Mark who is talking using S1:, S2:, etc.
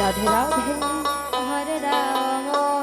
S1: Radhe Radhe. Hare Ram.